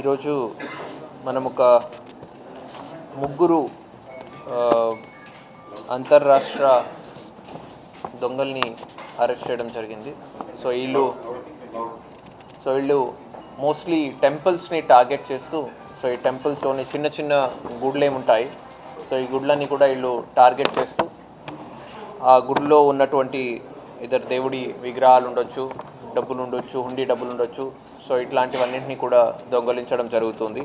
ఈరోజు మనం ఒక ముగ్గురు అంతర్రాష్ట్ర దొంగల్ని అరెస్ట్ చేయడం జరిగింది. సో వీళ్ళు సో వీళ్ళు మోస్ట్లీ టెంపుల్స్ని టార్గెట్ చేస్తూ సో ఈ టెంపుల్స్లోని చిన్న చిన్న గుడ్లు ఏముంటాయి సో ఈ గుడ్లన్నీ కూడా వీళ్ళు టార్గెట్ చేస్తూ ఆ గుడిలో ఉన్నటువంటి ఇద్దరు దేవుడి విగ్రహాలు ఉండొచ్చు డబ్బులు ఉండొచ్చు హుండీ డబ్బులు ఉండొచ్చు సో ఇట్లాంటివన్నింటినీ కూడా దొంగలించడం జరుగుతుంది.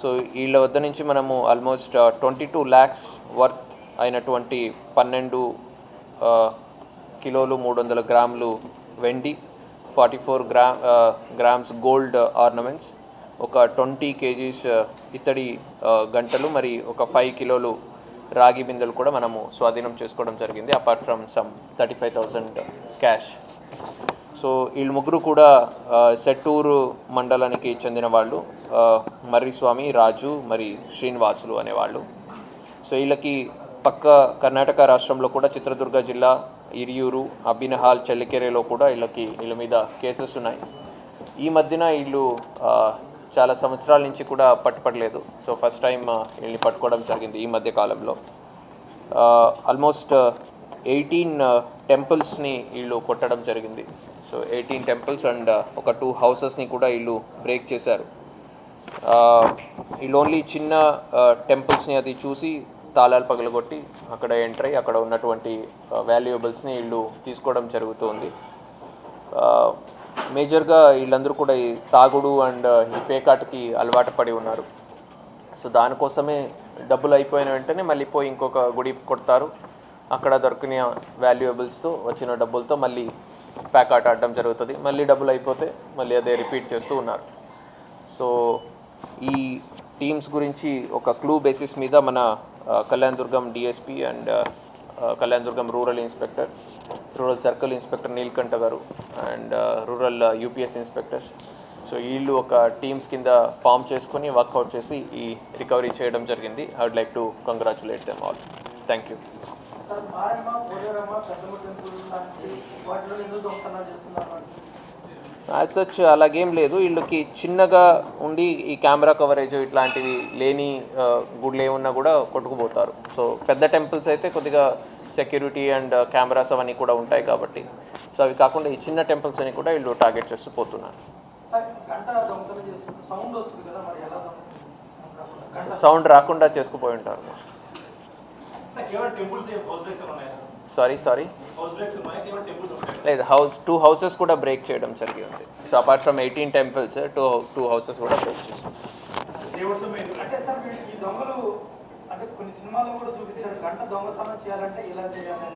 సో వీళ్ళ వద్ద నుంచి మనము almost twenty two lakhs worth అయినటువంటి పన్నెండు uh, కిలోలు మూడు వందల గ్రాములు వెండి ఫార్టీ ఫోర్ గ్రా గ్రామ్స్ గోల్డ్ ఆర్నమెంట్స్ ఒక ట్వంటీ కేజీస్ uh, ఇత్తడి uh, గంటలు మరి ఒక ఫైవ్ కిలోలు రాగి బిందెలు కూడా మనము స్వాధీనం చేసుకోవడం జరిగింది apart from some thirty five thousand cash so వీళ్ళు ముగ్గురు కూడా సెట్టూరు మండలానికి చెందిన వాళ్ళు. మర్రిస్వామి రాజు మరి శ్రీనివాసులు అనేవాళ్ళు. సో వీళ్ళకి పక్క కర్ణాటక రాష్ట్రంలో కూడా చిత్రదుర్గ జిల్లా ఇరియూరు అబ్బినహాల్ చెల్లికెరెలో కూడా వీళ్ళకి వీళ్ళ మీద కేసెస్ ఉన్నాయి. ఈ మధ్యన వీళ్ళు చాలా సంవత్సరాల నుంచి కూడా పట్టుపడలేదు. సో ఫస్ట్ టైం వీళ్ళని పట్టుకోవడం జరిగింది ఈ మధ్య కాలంలో. ఆల్మోస్ట్ ఎయిటీన్ టెంపుల్స్ని వీళ్ళు కొట్టడం జరిగింది. So eighteen temples and uh, ఒక టూ హౌసెస్ని కూడా వీళ్ళు బ్రేక్ చేశారు. వీళ్ళు ఓన్లీ చిన్న టెంపుల్స్ని అది చూసి తాళాలు పగలగొట్టి అక్కడ ఎంటర్ అయ్యి అక్కడ ఉన్నటువంటి వాల్యుయబుల్స్ని వీళ్ళు తీసుకోవడం జరుగుతుంది. మేజర్గా వీళ్ళందరూ కూడా ఈ తాగుడు అండ్ uh, ఈ పేకాటకి అలవాటు పడి ఉన్నారు. సో దానికోసమే డబ్బులు అయిపోయిన వెంటనే మళ్ళీ పోయి ఇంకొక గుడి కొడతారు. అక్కడ దొరికిన వాల్యుయబుల్స్తో వచ్చిన డబ్బులతో మళ్ళీ ప్యాక్ ఆట ఆడడం జరుగుతుంది. మళ్ళీ డబ్బులు అయిపోతే మళ్ళీ అదే రిపీట్ చేస్తూ ఉన్నారు. సో ఈ టీమ్స్ గురించి ఒక క్లూ బేసిస్ మీద మన Kalyan Durgam DSP and Kalyan Durgam rural inspector rural circle inspector Neelkanth garu and rural UPS inspector so వీళ్ళు ఒక టీమ్స్ కింద ఫామ్ చేసుకొని వర్కౌట్ చేసి ఈ రికవరీ చేయడం జరిగింది. I would like to congratulate them all thank you as such అలాగేం లేదు. వీళ్ళకి చిన్నగా ఉండి ఈ కెమెరా కవరేజ్ ఇట్లాంటివి లేని గుడ్లు ఏమున్నా కూడా కొట్టుకుపోతారు. సో పెద్ద టెంపుల్స్ అయితే కొద్దిగా సెక్యూరిటీ అండ్ కెమెరాస్ అవన్నీ కూడా ఉంటాయి కాబట్టి. సో అవి కాకుండా ఈ చిన్న టెంపుల్స్ అని కూడా వీళ్ళు టార్గెట్ చేస్తూ పోతున్నారు. సౌండ్ రాకుండా చేసుకుపోయి ఉంటారు మోస్ట్ కేవలం టెంపుల్స్ హౌస్ బ్రేక్స్ ఉన్నాయా సార్? సారీ? లేదు హౌస్ టూ హౌసెస్ కూడా బ్రేక్ చేయడం జరిగింది. So apart from eighteen temples two two houses కూడా బ్రేక్ చేసాం దేవుడ్స్ మెయిన్ అంటే సార్ వీళ్ళు ఈ దొంగలు అంటే కొన్ని సినిమాల్లో కూడా చూపించారు. గంట దొంగతనం చేయాలంటే ఇలా చేయాలి.